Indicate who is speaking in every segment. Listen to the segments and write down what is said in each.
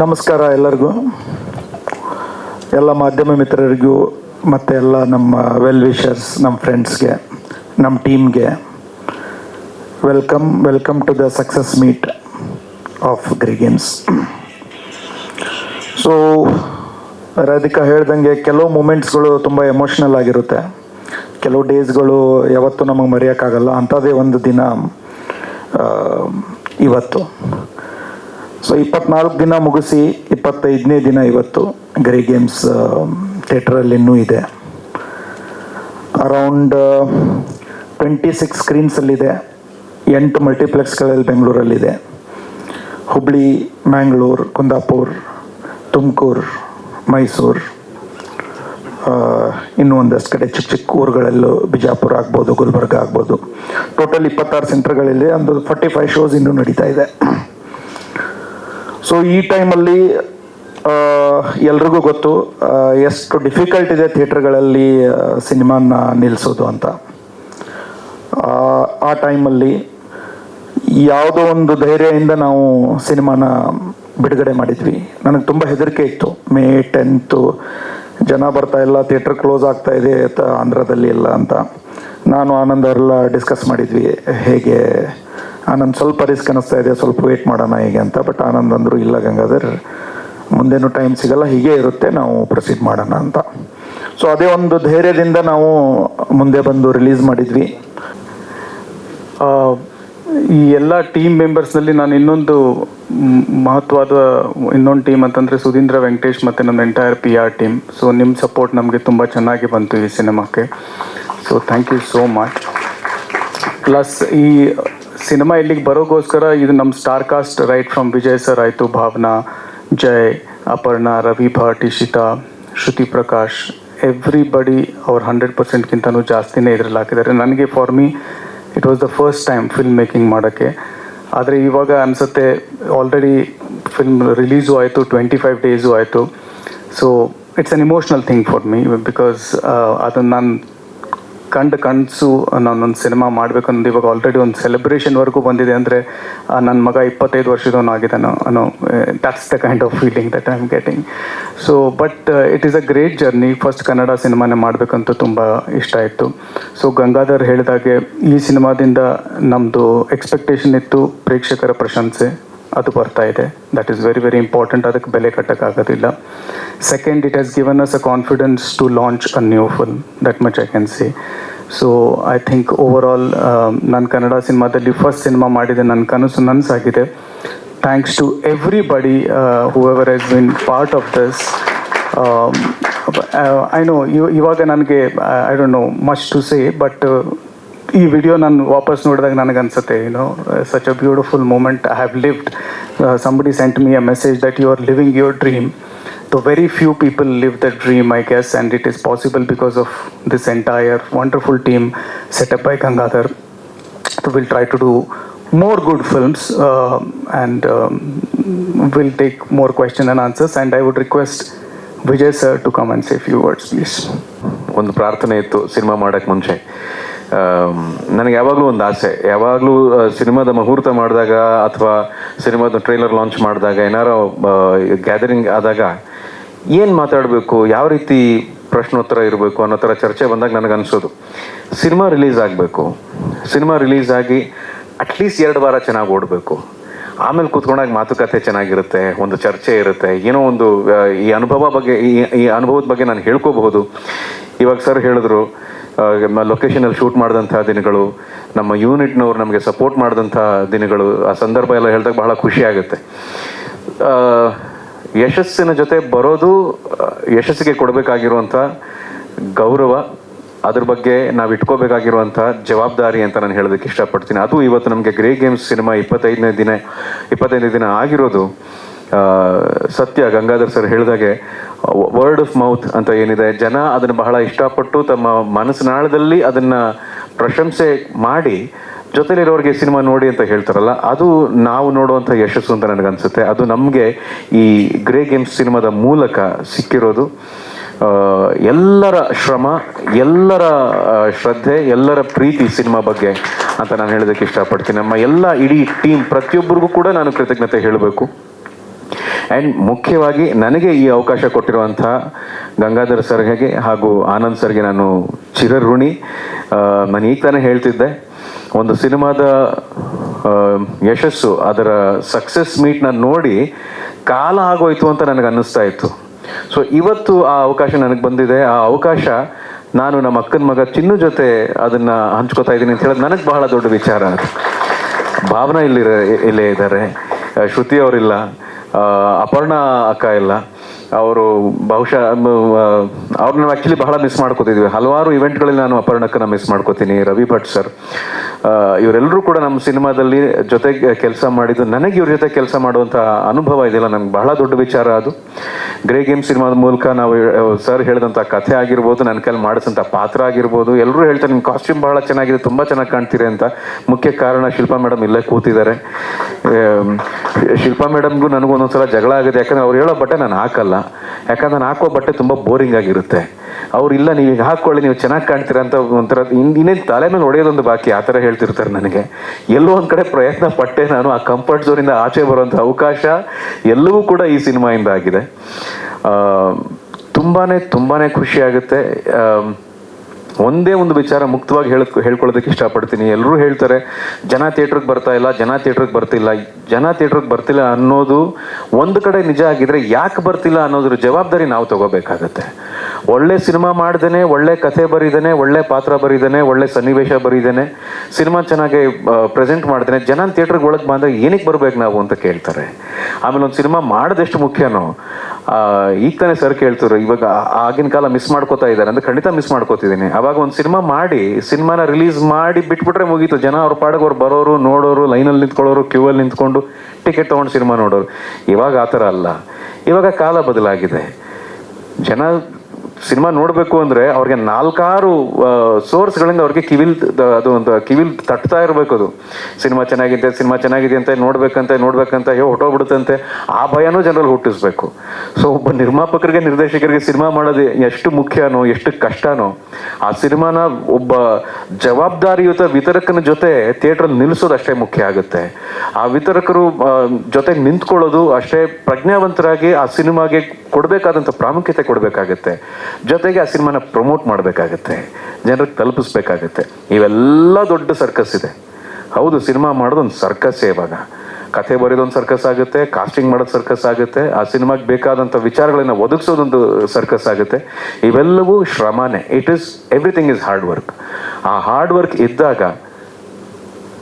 Speaker 1: ನಮಸ್ಕಾರ ಎಲ್ಲರಿಗೂ. ಎಲ್ಲ ಮಾಧ್ಯಮ ಮಿತ್ರರಿಗೂ, ಮತ್ತು ಎಲ್ಲ ನಮ್ಮ ವೆಲ್ ವಿಷರ್ಸ್ ನಮ್ಮ ಫ್ರೆಂಡ್ಸ್ಗೆ ನಮ್ಮ ಟೀಮ್ಗೆ welcome welcome to the success meet of ಗ್ರಿ games so Radhika ಹೇಳ್ದಂಗೆ ಕೆಲವು ಮೂಮೆಂಟ್ಸ್ಗಳು ತುಂಬ ಎಮೋಷ್ನಲ್ ಆಗಿರುತ್ತೆ. ಕೆಲವು ಡೇಸ್ಗಳು ಯಾವತ್ತೂ ನಮಗೆ ಮರೆಯೋಕ್ಕಾಗಲ್ಲ. ಅಂಥದ್ದೇ ಒಂದು ದಿನ ಇವತ್ತು. ಸೊ ಇಪ್ಪತ್ನಾಲ್ಕು ದಿನ ಮುಗಿಸಿ ಇಪ್ಪತ್ತೈದನೇ ದಿನ ಇವತ್ತು ಗರಿ ಗೇಮ್ಸ್ ಥಿಯೇಟ್ರಲ್ಲಿ ಇನ್ನೂ ಇದೆ. ಅರೌಂಡ್ ಟ್ವೆಂಟಿ ಸಿಕ್ಸ್ ಸ್ಕ್ರೀನ್ಸಲ್ಲಿದೆ ಎಂಟು ಮಲ್ಟಿಪ್ಲೆಕ್ಸ್ಗಳಲ್ಲಿ ಬೆಂಗಳೂರಲ್ಲಿದೆ ಹುಬ್ಳಿ ಮ್ಯಾಂಗ್ಳೂರು ಕುಂದಾಪುರ್ ತುಮಕೂರು ಮೈಸೂರು ಇನ್ನೂ ಒಂದಷ್ಟು ಕಡೆ ಚಿಕ್ಕ ಚಿಕ್ಕ ಊರುಗಳಲ್ಲೂ ಬಿಜಾಪುರ ಆಗ್ಬೋದು, ಗುಲ್ಬರ್ಗ ಆಗ್ಬೋದು. ಟೋಟಲ್ ಇಪ್ಪತ್ತಾರು ಸೆಂಟರ್ಗಳಿದೆ ಒಂದು ಫಾರ್ಟಿ ಫೈವ್ ಶೋಸ್ ಇನ್ನೂ ನಡೀತಾ ಇದೆ. ಸೊ ಈ ಟೈಮಲ್ಲಿ ಎಲ್ರಿಗೂ ಗೊತ್ತು ಎಷ್ಟು ಡಿಫಿಕಲ್ಟ್ ಇದೆ ಥಿಯೇಟ್ರ್ಗಳಲ್ಲಿ ಸಿನಿಮಾನ ನಿಲ್ಲಿಸೋದು ಅಂತ. ಆ, ಟೈಮಲ್ಲಿ ಯಾವುದೋ ಒಂದು ಧೈರ್ಯದಿಂದ ನಾವು ಸಿನಿಮಾನ ಬಿಡುಗಡೆ ಮಾಡಿದ್ವಿ. ನನಗೆ ತುಂಬ ಹೆದರಿಕೆ ಇತ್ತು. ಮೇ ಟೆಂತು ಜನ ಬರ್ತಾ ಇಲ್ಲ ಥಿಯೇಟ್ರ್ ಕ್ಲೋಸ್ ಆಗ್ತಾ ಇದೆ ಆಂಧ್ರದಲ್ಲಿ ಇಲ್ಲ ಅಂತ. ನಾನು ಆನಂದ್ ಅವರೆಲ್ಲ ಡಿಸ್ಕಸ್ ಮಾಡಿದ್ವಿ ಹೇಗೆ ಆನಂದ್ ಸ್ವಲ್ಪ ರಿಸ್ಕ್ ಅನ್ನಿಸ್ತಾ ಇದೆ, ಸ್ವಲ್ಪ ವೇಟ್ ಮಾಡೋಣ ಹೀಗೆ ಅಂತ ಬಟ್ ಆನಂದ್ ಅಂದರು ಇಲ್ಲ ಗಂಗಾಧರ್. ಮುಂದೇನು ಟೈಮ್ ಸಿಗಲ್ಲ, ಹೀಗೆ ಇರುತ್ತೆ, ನಾವು ಪ್ರೊಸೀಡ್ ಮಾಡೋಣ ಅಂತ. ಸೊ ಅದೇ ಒಂದು ಧೈರ್ಯದಿಂದ ನಾವು ಮುಂದೆ ಬಂದು ರಿಲೀಸ್ ಮಾಡಿದ್ವಿ.
Speaker 2: ಈ ಎಲ್ಲ ಟೀಮ್ ಮೆಂಬರ್ಸ್ನಲ್ಲಿ ನಾನು ಇನ್ನೊಂದು ಮಹತ್ವದ ಇನ್ನೊಂದು ಟೀಮ್ ಅಂತಂದರೆ ಸುಧೀಂದ್ರ ವೆಂಕಟೇಶ್ ಮತ್ತು ನನ್ನ entire P R team so ನಿಮ್ಮ ಸಪೋರ್ಟ್ ನಮಗೆ ತುಂಬ ಚೆನ್ನಾಗಿ ಬಂತು ಈ ಸಿನಿಮಾಕ್ಕೆ. So thank you so much plus ಈ ಸಿನಿಮಾ ಇಲ್ಲಿಗೆ ಬರೋಗೋಸ್ಕರ ಇದು ನಮ್ಮ star cast right from Vijay sir ಆಯಿತು, ಭಾವನಾ, ಜಯ್, ಅಪರ್ಣಾ, ರವಿ, ಭಟ್ ಇಶಿತಾ ಶ್ರುತಿ ಪ್ರಕಾಶ್ ಎವ್ರಿಬಡಿ ಅವ್ರು ಹಂಡ್ರೆಡ್ ಪರ್ಸೆಂಟ್ಗಿಂತನೂ ಜಾಸ್ತಿನೇ ಇದ್ರಲ್ಲಿ ಹಾಕಿದ್ದಾರೆ. ನನಗೆ for me it was the first time film making ಮಾಡೋಕ್ಕೆ. ಆದರೆ ಇವಾಗ ಅನಿಸುತ್ತೆ ಆಲ್ರೆಡಿ ಫಿಲ್ಮ್ ರಿಲೀಸು ಆಯಿತು ಟ್ವೆಂಟಿ ಫೈವ್ ಡೇಸು ಆಯಿತು so it's an emotional thing for me because ಅದನ್ನು ನಾನು ಕಂಡು ಕನಸು ನಾನೊಂದು ಸಿನಿಮಾ ಮಾಡಬೇಕನ್ನೋದು ಇವಾಗ ಆಲ್ರೆಡಿ ಒಂದು ಸೆಲೆಬ್ರೇಷನ್ವರೆಗೂ ಬಂದಿದೆ ಅಂದರೆ ನನ್ನ ಮಗ ಇಪ್ಪತ್ತೈದು ವರ್ಷದವನು ಆಗಿದ್ದಾನೋ ಅನ್ನೋ that's the kind of feeling that I am getting so but it is a great journey first Kannada ಸಿನಿಮಾನೇ ಮಾಡಬೇಕಂತ ತುಂಬ ಇಷ್ಟ ಆಯಿತು. ಸೊ ಗಂಗಾಧರ್ ಹೇಳಿದಾಗೆ ಈ ಸಿನಿಮಾದಿಂದ ನಮ್ಮದು ಎಕ್ಸ್ಪೆಕ್ಟೇಷನ್ ಇತ್ತು, ಪ್ರೇಕ್ಷಕರ ಪ್ರಶಂಸೆ. ಅದು ಬರ್ತಾ ಇದೆ. That is very very important ಅದಕ್ಕೆ ಬೆಲೆ ಕಟ್ಟೋಕ್ಕಾಗೋದಿಲ್ಲ. Second it has given us a confidence to launch a new film that much I can see so I think over all ನನ್ನ ಕನ್ನಡ ಸಿನಿಮಾದಲ್ಲಿ ಫಸ್ಟ್ ಸಿನಿಮಾ ಮಾಡಿದೆ ನನ್ನ ಕನಸು ನನಸಾಗಿದೆ. Thanks to everybody who ever has been part of this I know ಇವಾಗ ನನಗೆ I don't know much to say but ಈ video ನಾನು ವಾಪಸ್ ನೋಡಿದಾಗ ನನಗೆ ಅನ್ಸುತ್ತೆ you know such a beautiful moment I have lived somebody sent me a message that you are living your dream the very few people live the dream I guess and it is possible because of this entire wonderful team setup by Gangadhar will try to do more good films uh, and um, we'll take more question and answers and I would request Vijay sir to come and say a few words please.
Speaker 3: ಒಂದು ಪ್ರಾರ್ಥನೆ ಇತ್ತು cinema ಮಾಡೋಕ್ಕೆ ಮುಂಚೆ am, ನನಗೆ ಯಾವಾಗಲೂ ಒಂದು ಆಸೆ. ಯಾವಾಗಲೂ ಸಿನಿಮಾದ ಮುಹೂರ್ತ ಮಾಡಿದಾಗ ಅಥವಾ ಸಿನಿಮಾದ ಟ್ರೈಲರ್ ಲಾಂಚ್ ಮಾಡಿದಾಗ, ಏನಾರೋ ಗ್ಯಾದರಿಂಗ್ ಆದಾಗ ಏನು ಮಾತಾಡಬೇಕು, ಯಾವ ರೀತಿ ಪ್ರಶ್ನೋತ್ತರ ಇರಬೇಕು ಅನ್ನೋ ಥರ ಚರ್ಚೆ ಬಂದಾಗ ನನಗೆ ಅನಿಸೋದು. ಸಿನಿಮಾ ರಿಲೀಸ್ ಆಗಬೇಕು. ಸಿನಿಮಾ ರಿಲೀಸ್ ಆಗಿ ಅಟ್ಲೀಸ್ಟ್ ಎರಡು ವಾರ ಚೆನ್ನಾಗಿ ಓಡಬೇಕು. ಆಮೇಲೆ ಕೂತ್ಕೊಂಡಾಗ ಮಾತುಕತೆ ಚೆನ್ನಾಗಿರುತ್ತೆ, ಒಂದು ಚರ್ಚೆ ಇರುತ್ತೆ. ಏನೋ ಒಂದು ಈ ಅನುಭವ ಬಗ್ಗೆ, ಈ ಈ ಅನುಭವದ ಬಗ್ಗೆ ನಾನು ಹೇಳ್ಕೋಬಹುದು. ಇವಾಗ ಸರ್ ಹೇಳಿದ್ರು ಲೊಕೇಶನಲ್ಲಿ ಶೂಟ್ ಮಾಡಿದಂಥ ದಿನಗಳು, ನಮ್ಮ ಯೂನಿಟ್ನವ್ರು ನಮಗೆ ಸಪೋರ್ಟ್ ಮಾಡಿದಂಥ ದಿನಗಳು, ಆ ಸಂದರ್ಭ ಎಲ್ಲ ಹೇಳಿದಾಗ ಬಹಳ ಖುಷಿ ಆಗುತ್ತೆ. ಯಶಸ್ಸಿನ ಜೊತೆ ಬರೋದು ಯಶಸ್ಸಿಗೆ ಕೊಡಬೇಕಾಗಿರುವಂಥ ಗೌರವ, ಅದ್ರ ಬಗ್ಗೆ ನಾವು ಇಟ್ಕೋಬೇಕಾಗಿರುವಂಥ ಜವಾಬ್ದಾರಿ ಅಂತ ನಾನು ಹೇಳೋದಕ್ಕೆ ಇಷ್ಟಪಡ್ತೀನಿ. ಅದು ಇವತ್ತು ನಮಗೆ ಗ್ರೇ ಗೇಮ್ಸ್ ಸಿನಿಮಾ ಇಪ್ಪತ್ತೈದನೇ ದಿನ ಇಪ್ಪತ್ತೈದನೇ ದಿನ ಆಗಿರೋದು. ಸತ್ಯ ಗಂಗಾಧರ್ ಸರ್ ಹೇಳಿದಾಗೆ ವರ್ಡ್ ಆಫ್ ಮೌತ್ ಅಂತ ಏನಿದೆ, ಜನ ಅದನ್ನು ಬಹಳ ಇಷ್ಟಪಟ್ಟು ತಮ್ಮ ಮನಸ್ಸಿನಾಳದಲ್ಲಿ ಅದನ್ನು ಪ್ರಶಂಸೆ ಮಾಡಿ ಜೊತೆಲಿರೋರಿಗೆ ಸಿನಿಮಾ ನೋಡಿ ಅಂತ ಹೇಳ್ತಾರಲ್ಲ, ಅದು ನಾವು ನೋಡುವಂಥ ಯಶಸ್ಸು ಅಂತ ನನಗನ್ಸುತ್ತೆ. ಅದು ನಮಗೆ ಈ ಗ್ರೇ ಗೇಮ್ಸ್ ಸಿನಿಮಾದ ಮೂಲಕ ಸಿಕ್ಕಿರೋದು. ಎಲ್ಲರ ಶ್ರಮ, ಎಲ್ಲರ ಶ್ರದ್ಧೆ, ಎಲ್ಲರ ಪ್ರೀತಿ ಸಿನಿಮಾ ಬಗ್ಗೆ ಅಂತ ನಾನು ಹೇಳೋದಕ್ಕೆ ಇಷ್ಟಪಡ್ತೀನಿ. ನಮ್ಮ ಎಲ್ಲ ಇಡೀ ಟೀಮ್ ಪ್ರತಿಯೊಬ್ಬರಿಗೂ ಕೂಡ ನಾನು ಕೃತಜ್ಞತೆ ಹೇಳಬೇಕು. ಆ್ಯಂಡ್ ಮುಖ್ಯವಾಗಿ ನನಗೆ ಈ ಅವಕಾಶ ಕೊಟ್ಟಿರುವಂಥ ಗಂಗಾಧರ್ ಸರ್ಗೆ ಹಾಗೂ ಆನಂದ್ ಸರ್ಗೆ ನಾನು ಚಿರಋಣಿ. ನಾನು ಈಗ ತಾನೇ ಹೇಳ್ತಿದ್ದೆ, ಒಂದು ಸಿನಿಮಾದ ಯಶಸ್ಸು, ಅದರ ಸಕ್ಸಸ್ ಮೀಟ್ನ ನೋಡಿ ಕಾಲ ಆಗೋಯ್ತು ಅಂತ ನನಗೆ ಅನ್ನಿಸ್ತಾ ಇತ್ತು. ಸೊ ಇವತ್ತು ಆ ಅವಕಾಶ ನನಗೆ ಬಂದಿದೆ. ಆ ಅವಕಾಶ ನಾನು ನಮ್ಮ ಅಕ್ಕನ ಮಗ ಚಿನ್ನು ಜೊತೆ ಅದನ್ನು ಹಂಚ್ಕೋತಾ ಇದ್ದೀನಿ ಅಂತ ಹೇಳೋದು ನನಗೆ ಬಹಳ ದೊಡ್ಡ ವಿಚಾರ ಭಾವನಾ ಇಲ್ಲಿ ಇಲ್ಲೇ ಇದ್ದಾರೆ. ಶ್ರುತಿ ಅವರಿಲ್ಲ. ಅಪರ್ಣ ಅಕ್ಕ ಇಲ್ಲ ಅವರು ಬಹುಶಃ ಅವ್ರನ್ನ ಆ್ಯಕ್ಚುಲಿ ಬಹಳ ಮಿಸ್ ಮಾಡ್ಕೋತಿದ್ವಿ. ಹಲವಾರು ಇವೆಂಟ್ಗಳಲ್ಲಿ ನಾನು ಅಪರ್ಣಕ್ಕನ್ನ ಮಿಸ್ ಮಾಡ್ಕೋತೀನಿ. ರವಿ ಭಟ್ ಸರ್ ಇವರೆಲ್ಲರೂ ಕೂಡ ನಮ್ಮ ಸಿನಿಮಾದಲ್ಲಿ ಜೊತೆಗೆ ಕೆಲಸ ಮಾಡಿದ್ದು, ನನಗೆ ಇವ್ರ ಜೊತೆ ಕೆಲಸ ಮಾಡುವಂಥ ಅನುಭವ ಇದೆಯಲ್ಲ ನನಗೆ ಬಹಳ ದೊಡ್ಡ ವಿಚಾರ ಅದು. ಗ್ರೇ ಗೇಮ್ ಸಿನಿಮಾದ ಮೂಲಕ ನಾವು ಸರ್ ಹೇಳಿದಂಥ ಕಥೆ ಆಗಿರ್ಬೋದು ನನ್ನ ಕೈಲಿ ಮಾಡಿಸಿದಂಥ ಪಾತ್ರ ಆಗಿರ್ಬೋದು ಎಲ್ಲರೂ ಹೇಳ್ತಾರೆ ನಿಮ್ಮ ಕಾಸ್ಟ್ಯೂಮ್ ಬಹಳ ಚೆನ್ನಾಗಿದೆ, ತುಂಬ ಚೆನ್ನಾಗಿ ಕಾಣ್ತೀರಿ ಅಂತ. ಮುಖ್ಯ ಕಾರಣ ಶಿಲ್ಪಾ ಮೇಡಮ್ ಇಲ್ಲೇ ಕೂತಿದ್ದಾರೆ. ಶಿಲ್ಪಾ ಮೇಡಮ್ಗೂ ನನಗೂ ಒಂದೊಂದ್ಸಲ ಜಗಳ ಆಗುತ್ತೆ ಯಾಕಂದ್ರೆ ಅವ್ರು ಹೇಳೋ ಬಟ್ಟೆ ನಾನು ಹಾಕಲ್ಲ. ಯಾಕಂದ್ರೆ ನಾನು ಹಾಕೋ ಬಟ್ಟೆ ತುಂಬ ಬೋರಿಂಗ್ ಆಗಿರುತ್ತೆ. ಅವ್ರು, ಇಲ್ಲ, ನೀವು ಈಗ ಹಾಕೊಳ್ಳಿ, ನೀವು ಚೆನ್ನಾಗಿ ಕಾಣ್ತೀರಾ ಅಂತ ಒಂಥರ ಇನ್- ಇನ್ನೇನು ತಲೆ ಮೇಲೆ ಹೊಡೆಯೋದೊಂದು ಬಾಕಿ, ಆ ಥರ ಹೇಳ್ತಿರ್ತಾರೆ ನನಗೆ. ಎಲ್ಲೋ ಒಂದು ಕಡೆ ಪ್ರಯತ್ನ ಪಟ್ಟೆ ನಾನು, ಆ ಕಂಫರ್ಟ್ ಝೋನಿಂದ ಆಚೆ ಬರುವಂಥ ಅವಕಾಶ ಎಲ್ಲವೂ ಕೂಡ ಈ ಸಿನಿಮಾಯಿಂದ ಆಗಿದೆ. ತುಂಬಾ ತುಂಬಾ ಖುಷಿಯಾಗುತ್ತೆ ಒಂದೇ ಒಂದು ವಿಚಾರ ಮುಕ್ತವಾಗಿ ಹೇಳ, ಹೇಳ್ಕೊಳ್ಳೋದಕ್ಕೆ ಇಷ್ಟಪಡ್ತೀನಿ. ಎಲ್ಲರೂ ಹೇಳ್ತಾರೆ, ಜನ ಥಿಯೇಟ್ರಿಗೆ ಬರ್ತಾ ಇಲ್ಲ, ಜನ ಥಿಯೇಟ್ರಿಗೆ ಬರ್ತಿಲ್ಲ. ಜನ ಥಿಯೇಟ್ರಿಗೆ ಬರ್ತಿಲ್ಲ ಅನ್ನೋದು ಒಂದು ಕಡೆ ನಿಜ ಆಗಿದ್ರೆ ಯಾಕೆ ಬರ್ತಿಲ್ಲ ಅನ್ನೋದ್ರ ಜವಾಬ್ದಾರಿ ನಾವು ತಗೋಬೇಕಾಗತ್ತೆ. ಒಳ್ಳೆ ಸಿನಿಮಾ ಮಾಡ್ದೇನೆ ಒಳ್ಳೆ ಕಥೆ ಬರೀದೇನೆ, ಒಳ್ಳೆ ಪಾತ್ರ ಬರೀದೇನೆ, ಒಳ್ಳೆ ಸನ್ನಿವೇಶ ಬರೀದೇನೆ, ಸಿನಿಮಾ ಚೆನ್ನಾಗಿ ಪ್ರೆಸೆಂಟ್ ಮಾಡ್ದೇನೆ ಜನ ಥಿಯೇಟ್ರಿಗೆ ಒಳಗೆ ಬಂದಾಗ ಏನಕ್ಕೆ ಬರ್ಬೇಕು ನಾವು ಅಂತ ಕೇಳ್ತಾರೆ. ಆಮೇಲೆ ಒಂದು ಸಿನಿಮಾ ಮಾಡೋದೆಷ್ಟು ಮುಖ್ಯನೋ ಈಗ ತಾನೇ ಸರ್ ಕೇಳ್ತಾರೆ ಇವಾಗ ಆಗಿನ ಕಾಲ ಮಿಸ್ ಮಾಡ್ಕೋತಾ ಇದ್ದಾರೆ ಅಂದ್ರೆ ಖಂಡಿತ ಮಿಸ್ ಮಾಡ್ಕೋತಿದ್ದೀನಿ. ಅವಾಗ ಒಂದು ಸಿನಿಮಾ ಮಾಡಿ ಸಿನಿಮಾನ ರಿಲೀಸ್ ಮಾಡಿ ಬಿಟ್ಬಿಟ್ರೆ ಮುಗೀತು. ಜನ ಅವ್ರ ಪಾಡಿಗೆ ಅವ್ರು ಬರೋರು, ನೋಡೋರು ಲೈನಲ್ಲಿ ನಿಂತ್ಕೊಳ್ಳೋರು ಕ್ಯೂ ಅಲ್ಲಿ ನಿಂತ್ಕೊಂಡು ಟಿಕೆಟ್ ತೊಗೊಂಡು ಸಿನಿಮಾ ನೋಡೋರು. ಇವಾಗ ಆ ಥರ ಅಲ್ಲ. ಇವಾಗ ಕಾಲ ಬದಲಾಗಿದೆ. ಜನ ಸಿನಿಮಾ ನೋಡಬೇಕು ಅಂದ್ರೆ ಅವ್ರಿಗೆ ನಾಲ್ಕಾರು ಸೋರ್ಸ್ಗಳಿಂದ ಅವ್ರಿಗೆ ಕಿವಿಲ್ ಅದು ಒಂದು ಕಿವಿಲ್ ತಟ್ತಾ ಇರಬೇಕು ಅದು. ಸಿನಿಮಾ ಚೆನ್ನಾಗಿದೆ ಸಿನಿಮಾ ಚೆನ್ನಾಗಿದೆ ಅಂತ ನೋಡ್ಬೇಕಂತ ನೋಡ್ಬೇಕಂತ ಹೇ ಹೊಟ್ಟೋಗ್ಬಿಡುತ್ತಂತೆ ಆ ಭಯನೂ ಜನರಲ್ಲಿ ಹುಟ್ಟಿಸ್ಬೇಕು. ಸೊ ಒಬ್ಬ ನಿರ್ಮಾಪಕರಿಗೆ, ನಿರ್ದೇಶಕರಿಗೆ ಸಿನಿಮಾ ಮಾಡೋದು ಎಷ್ಟು ಮುಖ್ಯನೋ, ಎಷ್ಟು ಕಷ್ಟನೋ, ಆ ಸಿನಿಮಾನ ಒಬ್ಬ ಜವಾಬ್ದಾರಿಯುತ ವಿತರಕನ ಜೊತೆ ಥಿಯೇಟ್ರಲ್ಲಿ ನಿಲ್ಲಿಸೋದು ಅಷ್ಟೇ ಮುಖ್ಯ ಆಗುತ್ತೆ. ಆ ವಿತರಕರು ಜೊತೆ ನಿಂತ್ಕೊಳ್ಳೋದು ಅಷ್ಟೇ ಪ್ರಜ್ಞಾವಂತರಾಗಿ ಆ ಸಿನಿಮಾಗೆ ಕೊಡಬೇಕಾದಂಥ ಪ್ರಾಮುಖ್ಯತೆ ಕೊಡಬೇಕಾಗತ್ತೆ. ಜೊತೆಗೆ ಆ ಸಿನಿಮಾನ ಪ್ರಮೋಟ್ ಮಾಡಬೇಕಾಗತ್ತೆ. ಜನರಿಗೆ ತಲುಪಿಸ್ಬೇಕಾಗತ್ತೆ. ಇವೆಲ್ಲ ದೊಡ್ಡ ಸರ್ಕಸ್ ಇದೆ. ಹೌದು, ಸಿನಿಮಾ ಮಾಡೋದೊಂದು ಸರ್ಕಸ್ಸೇ ಇವಾಗ. ಕಥೆ ಬರೆಯೋದೊಂದು ಸರ್ಕಸ್ ಆಗುತ್ತೆ ಕಾಸ್ಟಿಂಗ್ ಮಾಡೋದು ಸರ್ಕಸ್ ಆಗುತ್ತೆ, ಆ ಸಿನಿಮಾಗೆ ಬೇಕಾದಂಥ ವಿಚಾರಗಳನ್ನು ಒದಗಿಸೋದೊಂದು ಸರ್ಕಸ್ ಆಗುತ್ತೆ. ಇವೆಲ್ಲವೂ ಶ್ರಮನೇ. It is everything is hard work ಆ ಹಾರ್ಡ್ ವರ್ಕ್ ಇದ್ದಾಗ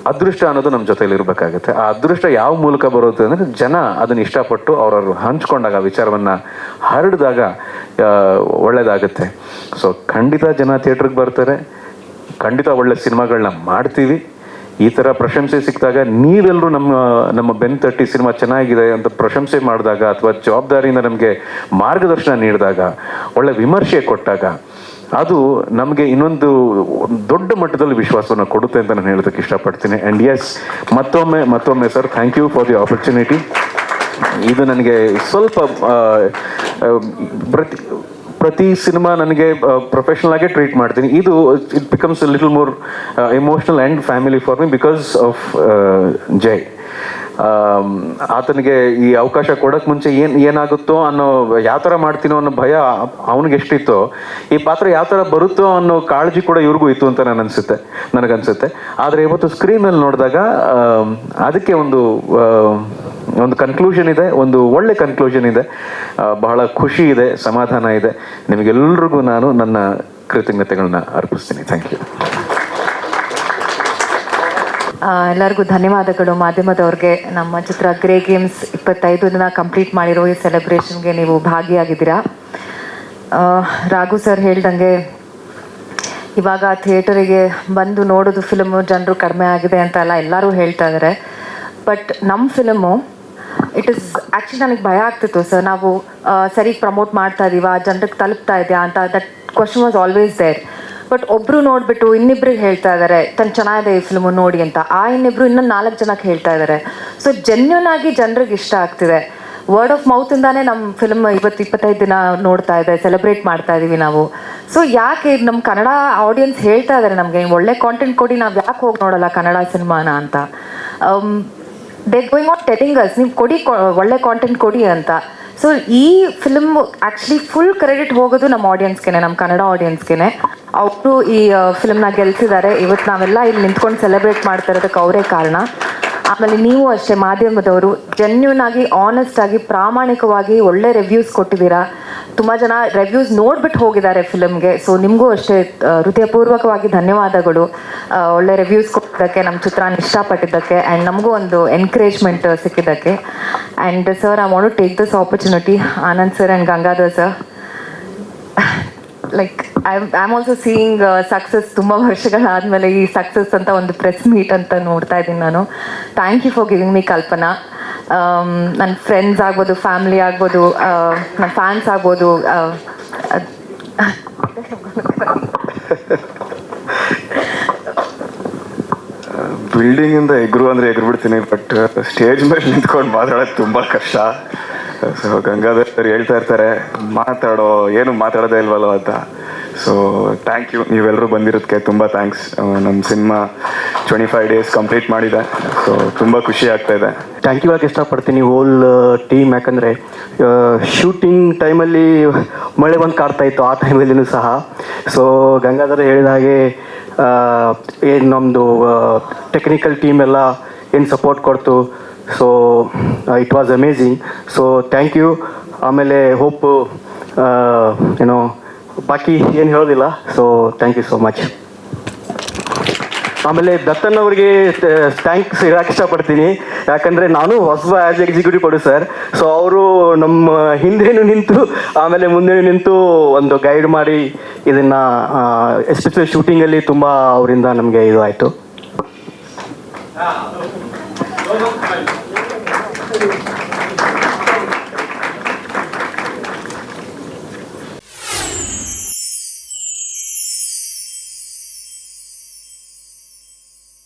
Speaker 3: ಅದೃಷ್ಟ ಅನ್ನೋದು ನಮ್ಮ ಜೊತೆಯಲ್ಲಿ ಇರಬೇಕಾಗುತ್ತೆ. ಆ ಅದೃಷ್ಟ ಯಾವ ಮೂಲಕ ಬರುತ್ತೆ ಅಂದರೆ ಜನ ಅದನ್ನ ಇಷ್ಟಪಟ್ಟು ಅವರವ್ರು ಹಂಚ್ಕೊಂಡಾಗ ವಿಚಾರವನ್ನು ಹರಡಿದಾಗ ಒಳ್ಳೆಯದಾಗುತ್ತೆ ಸೊ ಖಂಡಿತ ಜನ ಥಿಯೇಟ್ರಿಗೆ ಬರ್ತಾರೆ. ಖಂಡಿತ ಒಳ್ಳೆ ಸಿನಿಮಾಗಳನ್ನ ಮಾಡ್ತೀವಿ. ಈ ಥರ ಪ್ರಶಂಸೆ ಸಿಕ್ಕಿದಾಗ ನೀವೆಲ್ಲರೂ ನಮ್ಮ ನಮ್ಮ ಬೆನ್ ತಟ್ಟಿ ಸಿನಿಮಾ ಚೆನ್ನಾಗಿದೆ ಅಂತ ಪ್ರಶಂಸೆ ಮಾಡಿದಾಗ ಅಥವಾ ಜವಾಬ್ದಾರಿಯಿಂದ ನಮಗೆ ಮಾರ್ಗದರ್ಶನ ನೀಡಿದಾಗ, ಒಳ್ಳೆ ವಿಮರ್ಶೆ ಕೊಟ್ಟಾಗ ಅದು ನಮಗೆ ಇನ್ನೊಂದು ದೊಡ್ಡ ಮಟ್ಟದಲ್ಲಿ ವಿಶ್ವಾಸವನ್ನು ಕೊಡುತ್ತೆ ಅಂತ ನಾನು ಹೇಳೋದಕ್ಕೆ ಇಷ್ಟಪಡ್ತೀನಿ. ಆ್ಯಂಡ್ ಎಸ್ ಮತ್ತೊಮ್ಮೆ ಮತ್ತೊಮ್ಮೆ sir thank you for the opportunity ಇದು ನನಗೆ ಸ್ವಲ್ಪ ಪ್ರತಿ ಪ್ರತಿ ಸಿನಿಮಾ ನನಗೆ ಪ್ರೊಫೆಷನಲ್ ಆಗೇ ಟ್ರೀಟ್ ಮಾಡ್ತೀನಿ. ಇದು it becomes little more emotional and family for me because of Jai ಆತನಿಗೆ ಈ ಅವಕಾಶ ಕೊಡಕ್ ಮುಂಚೆ ಏನ್ ಏನಾಗುತ್ತೋ ಅನ್ನೋ ಯಾವ ಥರ ಮಾಡ್ತೀನೋ ಅನ್ನೋ ಭಯ ಅವನಿಗೆ ಎಷ್ಟಿತ್ತೋ, ಈ ಪಾತ್ರ ಯಾವ ಥರ ಬರುತ್ತೋ ಅನ್ನೋ ಕಾಳಜಿ ಕೂಡ ಇವ್ರಿಗೂ ಇತ್ತು ಅಂತ ನಾನು ಅನ್ಸುತ್ತೆ, ನನಗನ್ಸುತ್ತೆ. ಆದರೆ ಇವತ್ತು ಸ್ಕ್ರೀನಲ್ಲಿ ನೋಡಿದಾಗ ಅದಕ್ಕೆ ಒಂದು ಒಂದು ಕನ್ಕ್ಲೂಷನ್ ಇದೆ, ಒಂದು ಒಳ್ಳೆ ಕನ್ಕ್ಲೂಷನ್ ಇದೆ. ಬಹಳ ಖುಷಿ ಇದೆ, ಸಮಾಧಾನ ಇದೆ. ನಿಮಗೆಲ್ರಿಗೂ ನಾನು ನನ್ನ ಕೃತಜ್ಞತೆಗಳನ್ನ ಅರ್ಪಿಸ್ತೀನಿ. ಥ್ಯಾಂಕ್ ಯು
Speaker 4: ಎಲ್ಲರಿಗೂ ಧನ್ಯವಾದಗಳು. ಮಾಧ್ಯಮದವ್ರಿಗೆ ನಮ್ಮ ಚಿತ್ರ ಗ್ರೇ ಗೇಮ್ಸ್ ಇಪ್ಪತ್ತೈದು ದಿನ ಕಂಪ್ಲೀಟ್ ಮಾಡಿರೋ ಈ ಸೆಲೆಬ್ರೇಷನ್ಗೆ ನೀವು ಭಾಗಿಯಾಗಿದ್ದೀರಾ? ರಾಘು ಸರ್ ಹೇಳ್ದಂಗೆ ಇವಾಗ ಥಿಯೇಟರಿಗೆ ಬಂದು ನೋಡೋದು ಫಿಲಮು ಜನರು ಕಡಿಮೆ ಆಗಿದೆ ಅಂತ ಎಲ್ಲ ಎಲ್ಲರೂ ಹೇಳ್ತಾ ಇದ್ದಾರೆ ಬಟ್ ನಮ್ಮ ಫಿಲಮು ಇಟ್ ಇಸ್ ಆ್ಯಕ್ಚುಲಿ ನನಗೆ ಭಯ ಆಗ್ತಿತ್ತು ಸರ್. ನಾವು ಸರಿ ಪ್ರಮೋಟ್ ಮಾಡ್ತಾ ಇದೀವಾ, ಜನರಿಗೆ ತಲುಪ್ತಾ ಇದೆಯಾ ಅಂತ. That question was always there but ಒಬ್ರು ನೋಡ್ಬಿಟ್ಟು ಇನ್ನಿಬ್ರಿಗೆ ಹೇಳ್ತಾ ಇದ್ದಾರೆ ತನ್ ಚೆನ್ನಾಗಿದೆ ಈ ಫಿಲ್ಮು ನೋಡಿ ಅಂತ. ಆ ಇನ್ನಿಬ್ರು ಇನ್ನೊಂದು ನಾಲ್ಕು ಜನಕ್ಕೆ ಹೇಳ್ತಾ ಇದ್ದಾರೆ ಸೊ ಜೆನ್ಯೂನ್ ಆಗಿ ಜನರಿಗೆ ಇಷ್ಟ ಆಗ್ತಿದೆ. ವರ್ಡ್ ಆಫ್ ಮೌತ್ ಇಂದಾನೆ ನಮ್ಮ ಫಿಲ್ಮ್ ಇವತ್ತು ಇಪ್ಪತ್ತೈದು ದಿನ ನೋಡ್ತಾ ಇದೆ ಸೆಲೆಬ್ರೇಟ್ ಮಾಡ್ತಾ ಇದೀವಿ ನಾವು. ಸೊ ಯಾಕೆ ನಮ್ಮ ಕನ್ನಡ ಆಡಿಯನ್ಸ್ ಹೇಳ್ತಾ ಇದ್ದಾರೆ ನಮಗೆ? ಒಳ್ಳೆ ಕಾಂಟೆಂಟ್ ಕೊಡಿ, ನಾವು ಯಾಕೆ ಹೋಗಿ ನೋಡಲ್ಲ ಕನ್ನಡ ಸಿನಿಮಾನ ಅಂತ. They going on telling us ನೀವು ಕೊಡಿ, ಒಳ್ಳೆ ಕಾಂಟೆಂಟ್ ಕೊಡಿ ಅಂತ. ಸೊ ಈ ಫಿಲ್ಮ್ ಆಕ್ಚುಲಿ ಫುಲ್ ಕ್ರೆಡಿಟ್ ಹೋಗೋದು ನಮ್ಮ ಆಡಿಯನ್ಸ್ಗೆನೆ ನಮ್ಮ ಕನ್ನಡ ಆಡಿಯನ್ಸ್ಗೆನೆ ಅವರು ಈ ಫಿಲ್ಮ್ನ ಗೆಲ್ಸಿದ್ದಾರೆ ಇವತ್ತು ನಾವೆಲ್ಲ ಇಲ್ಲಿ ನಿಂತ್ಕೊಂಡು ಸೆಲೆಬ್ರೇಟ್ ಮಾಡ್ತಾ ಇರೋದಕ್ಕೆ ಅವರೇ ಕಾರಣ. ಆಮೇಲೆ ನೀವು ಅಷ್ಟೇ ಮಾಧ್ಯಮದವರು ಜೆನ್ಯೂನ್ ಆಗಿ ಆನೆಸ್ಟ್ ಆಗಿ, ಪ್ರಾಮಾಣಿಕವಾಗಿ ಒಳ್ಳೆ ರಿವ್ಯೂಸ್ ಕೊಟ್ಟಿದ್ದೀರಾ? ತುಂಬ ಜನ ರಿವ್ಯೂಸ್ ನೋಡ್ಬಿಟ್ಟು ಹೋಗಿದ್ದಾರೆ ಫಿಲಮ್ಗೆ ಸೊ ನಿಮಗೂ ಅಷ್ಟೇ ಹೃದಯಪೂರ್ವಕವಾಗಿ ಧನ್ಯವಾದಗಳು. ಒಳ್ಳೆ ರಿವ್ಯೂಸ್ ಕೊಟ್ಟಿದ್ದಕ್ಕೆ ನಮ್ಮ ಚಿತ್ರನ ಇಷ್ಟಪಟ್ಟಿದ್ದಕ್ಕೆ ಆ್ಯಂಡ್ ನಮಗೂ ಒಂದು encouragement ಸಿಕ್ಕಿದ್ದಕ್ಕೆ. And sir I want take this opportunity Anand sir and Gangadhar sir like I am also seeing success ತುಂಬ ವರ್ಷಗಳಾದಮೇಲೆ ಈ ಸಕ್ಸಸ್ ಅಂತ ಒಂದು ಪ್ರೆಸ್ ಮೀಟ್ ಅಂತ ನೋಡ್ತಾ ಇದ್ದೀನಿ ನಾನು. Thank you for giving me Kalpana. ನನ್ನ ಫ್ರೆಂಡ್ಸ್ ಆಗ್ಬೋದು ಫ್ಯಾಮಿಲಿ ಆಗ್ಬೋದು ನನ್ನ ಫ್ಯಾನ್ಸ್ ಆಗ್ಬೋದು
Speaker 5: ಬಿಲ್ಡಿಂಗ್ ಇಂದ ಎಗ್ರು ಅಂದ್ರೆ ಎಗ್ರು ಬಿಡ್ತೀನಿ ಬಟ್ ಸ್ಟೇಜ್ ಮೇಲೆ ನಿಂತ್ಕೊಂಡು ಮಾತಾಡೋದು ತುಂಬಾ ಕಷ್ಟ. ಸೊ ಗಂಗಾಧರ್ ಸರ್ ಹೇಳ್ತಾ ಇರ್ತಾರೆ, ಮಾತಾಡೋ, ಏನು ಮಾತಾಡೋದೇ ಇಲ್ವಲ್ಲ ಅಂತ. ಸೊ ಥ್ಯಾಂಕ್ ಯು ನೀವೆಲ್ಲರೂ ಬಂದಿರೋದಕ್ಕೆ ತುಂಬ ಥ್ಯಾಂಕ್ಸ್ ನಮ್ಮ cinema twenty five days complete ಮಾಡಿದೆ. ಸೊ ತುಂಬ ಖುಷಿ ಆಗ್ತಾ ಇದೆ.
Speaker 6: ಥ್ಯಾಂಕ್ ಯು ಆಗಿ ಇಷ್ಟಪಡ್ತೀನಿ ಹೋಲ್ ಟೀಮ್ ಯಾಕಂದರೆ ಶೂಟಿಂಗ್ ಟೈಮಲ್ಲಿ ಮಳೆ ಬಂದು ಕಾಡ್ತಾ ಇತ್ತು, ಆ ಟೈಮಲ್ಲಿಯೂ ಸಹ. ಸೊ ಗಂಗಾಧರ ಹೇಳಿದ ಹಾಗೆ ಏನು ನಮ್ಮದು ಟೆಕ್ನಿಕಲ್ ಟೀಮ್ ಎಲ್ಲ ಏನು ಸಪೋರ್ಟ್ ಕೊಡ್ತು. So it was amazing so thank you ಆಮೇಲೆ ಹೋಪ್ ಏನೋ, ಬಾಕಿ ಏನು ಹೇಳೋದಿಲ್ಲ. So thank you so much ಆಮೇಲೆ ದತ್ತನ್ ಅವರಿಗೆ ಥ್ಯಾಂಕ್ಸ್ ಹೇಳಕ್ಕೆ ಇಷ್ಟಪಡ್ತೀನಿ. ಯಾಕಂದರೆ ನಾನು ಹೊಸ ಆ್ಯಸ್ ಎಕ್ಸಿಕ್ಯೂಟಿವ್ ಪ್ರೊಡ್ಯೂಸರ್ ಸೊ ಅವರು ನಮ್ಮ ಹಿಂದೆನೂ ನಿಂತು, ಆಮೇಲೆ ಮುಂದೆ ನಿಂತು ಒಂದು ಗೈಡ್ ಮಾಡಿ ಇದನ್ನು ಎಸ್ಪೆಷಲಿ ಶೂಟಿಂಗಲ್ಲಿ ತುಂಬ ಅವರಿಂದ ನಮಗೆ ಇದು ಆಯಿತು.